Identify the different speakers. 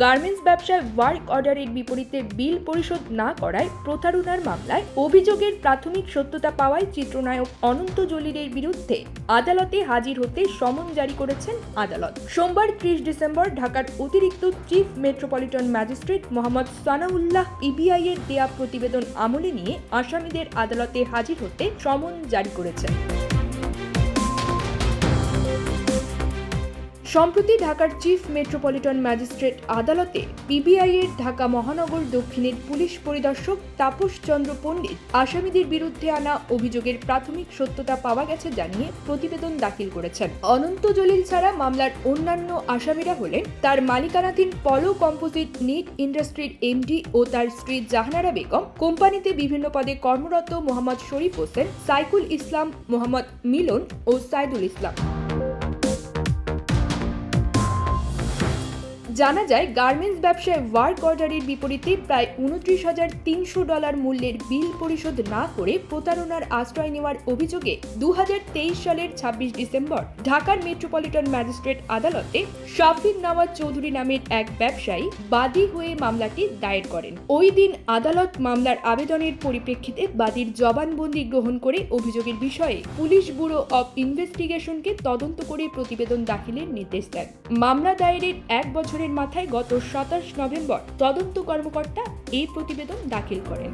Speaker 1: Garments ব্যবসায় work অর্ডারের বিপরীতে বিল পরিশোধ না করায় প্রতারণার মামলায় অভিযোগের প্রাথমিক সত্যতা পাওয়ায় চিত্রনায়ক অনন্ত জলিলের বিরুদ্ধে আদালতে হাজির হতে সমন জারি করেছেন আদালত। সোমবার ত্রিশ ডিসেম্বর ঢাকার অতিরিক্ত chief metropolitan magistrate Mohammad Sanaullah PBI এর দেয়া প্রতিবেদন আমলে নিয়ে আসামিদের আদালতে হাজির হতে সমন জারি করেছেন। সম্প্রতি ঢাকার চিফ মেট্রোপলিটন ম্যাজিস্ট্রেট আদালতে পিবিআই এর ঢাকা মহানগর দক্ষিণের পুলিশ পরিদর্শক তাপস চন্দ্র পণ্ডিত আসামিদের বিরুদ্ধে আনা অভিযোগের প্রাথমিক সত্যতা পাওয়া গেছে জানিয়ে প্রতিবেদন দাখিল করেছেন। অনন্ত জলিল ছাড়া মামলার অন্যান্য আসামিরা হলেন তার মালিকানাধীন পলো কম্পোজিট নিট ইন্ডাস্ট্রির এমডি ও তার স্ত্রী জাহানারা বেগম, কোম্পানিতে বিভিন্ন পদে কর্মরত মোহাম্মদ শরীফ হোসেন, সাইকুল ইসলাম, মোহাম্মদ মিলন ও সাইদুল ইসলাম। জানা যায়, গার্মেন্টস ব্যবসায় ওয়ার্ক অর্ডারের বিপরীতে প্রায় উনত্রিশ হাজার তিনশো ডলার মূল্যের বিল পরিশোধ না করে প্রতারণার আশ্রয় নেওয়ার অভিযোগে দুহাজার তেইশ সালের ছাব্বিশ ডিসেম্বর ঢাকার মেট্রোপলিটন ম্যাজিস্ট্রেট আদালতে শাফিক নওয়াজ চৌধুরী নামের এক ব্যবসায়ী বাদী হয়ে মামলাটি দায়ের করেন। ওই দিন আদালত মামলার আবেদনের পরিপ্রেক্ষিতে বাদীর জবানবন্দি গ্রহণ করে অভিযোগের বিষয়ে পুলিশ ব্যুরো অব ইনভেস্টিগেশনকে তদন্ত করে প্রতিবেদন দাখিলের নির্দেশ দেন। মামলা দায়েরের এক বছরের মাথায় গত সাতাশ নভেম্বর তদন্ত কর্মকর্তা এই প্রতিবেদন দাখিল করেন।